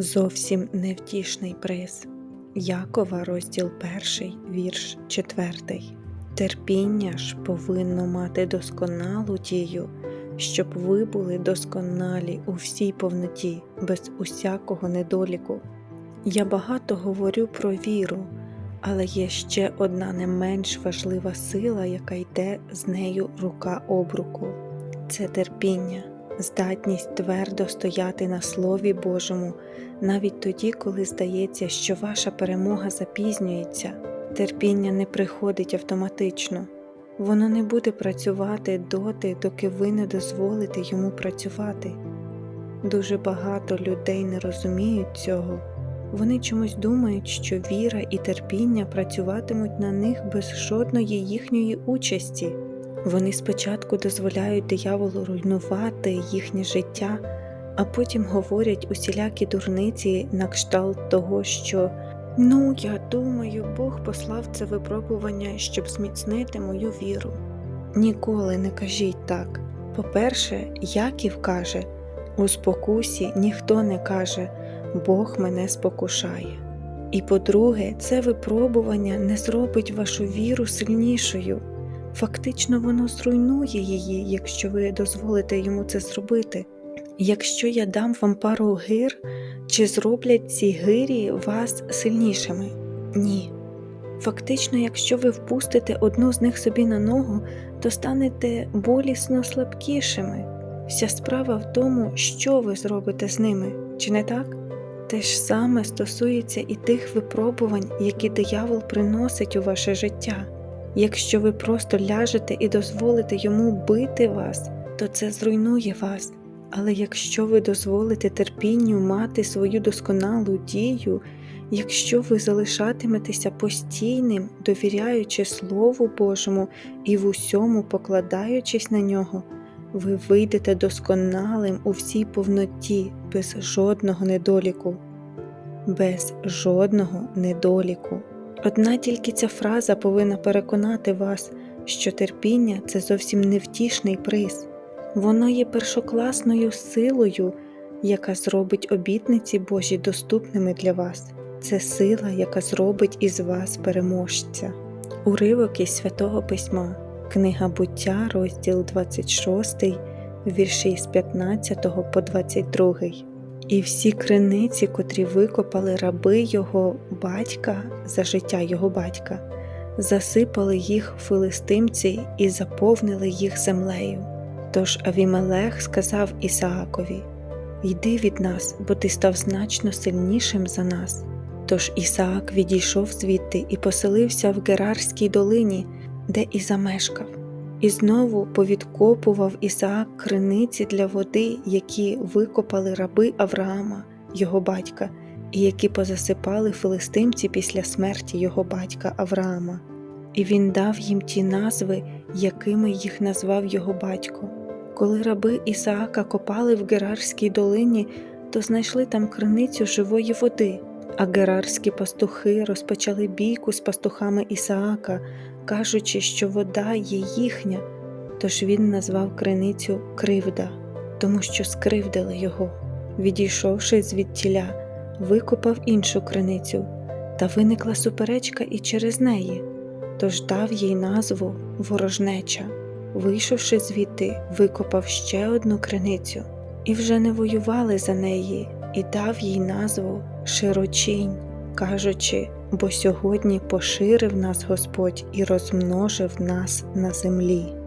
Зовсім невтішний приз. Якова, розділ 1, вірш 4. Терпіння ж повинно мати досконалу дію, щоб ви були досконалі у всій повноті, без усякого недоліку. Я багато говорю про віру, але є ще одна не менш важлива сила, яка йде з нею рука об руку. Це терпіння, здатність твердо стояти на Слові Божому, навіть тоді, коли здається, що ваша перемога запізнюється. Терпіння не приходить автоматично, воно не буде працювати доти, доки ви не дозволите йому працювати. Дуже багато людей не розуміють цього. Вони чомусь думають, що віра і терпіння працюватимуть на них без жодної їхньої участі. Вони спочатку дозволяють дияволу руйнувати їхнє життя, а потім говорять усілякі дурниці на кшталт того, що ну, я думаю, Бог послав це випробування, щоб зміцнити мою віру. Ніколи не кажіть так. По-перше, Яків каже у спокусі ніхто не каже Бог мене спокушає. І по-друге, це випробування не зробить вашу віру сильнішою. Фактично, воно зруйнує її, якщо ви дозволите йому це зробити. Якщо я дам вам пару гир, чи зроблять ці гирі вас сильнішими? Ні. Фактично, якщо ви впустите одну з них собі на ногу, то станете болісно слабкішими. Вся справа в тому, що ви зробите з ними, чи не так? Те ж саме стосується і тих випробувань, які диявол приносить у ваше життя. Якщо ви просто ляжете і дозволите йому бити вас, то це зруйнує вас. Але якщо ви дозволите терпінню мати свою досконалу дію, якщо ви залишатиметеся постійним, довіряючи Слову Божому і в усьому покладаючись на нього, ви вийдете досконалим у всій повноті, без жодного недоліку, без жодного недоліку. Одна тільки ця фраза повинна переконати вас, що терпіння це зовсім невтішний приз. Воно є першокласною силою, яка зробить обітниці Божі доступними для вас. Це сила, яка зробить із вас переможця. Уривок із Святого Письма, Книга буття, розділ 26, вірші з 15 по 22. І всі криниці, котрі викопали раби його батька за життя його батька, засипали їх филистимці і заповнили їх землею. Тож Авімелех сказав Ісаакові: Йди від нас, бо ти став значно сильнішим за нас. Тож Ісаак відійшов звідти і поселився в Герарській долині, де і замешкав. І знову повідкопував Ісаак криниці для води, які викопали раби Авраама, його батька, і які позасипали филистимці після смерті його батька Авраама. І він дав їм ті назви, якими їх назвав його батько. Коли раби Ісаака копали в Герарській долині, то знайшли там криницю живої води, а герарські пастухи розпочали бійку з пастухами Ісаака, кажучи, що вода є їхня, тож він назвав криницю Кривда, тому що скривдили його. Відійшовши звідтіля, викопав іншу криницю, та виникла суперечка і через неї, тож дав їй назву Ворожнеча. Вийшовши звідти, викопав ще одну криницю, і вже не воювали за неї, і дав їй назву Широчінь, кажучи, бо сьогодні поширив нас Господь і розмножив нас на землі.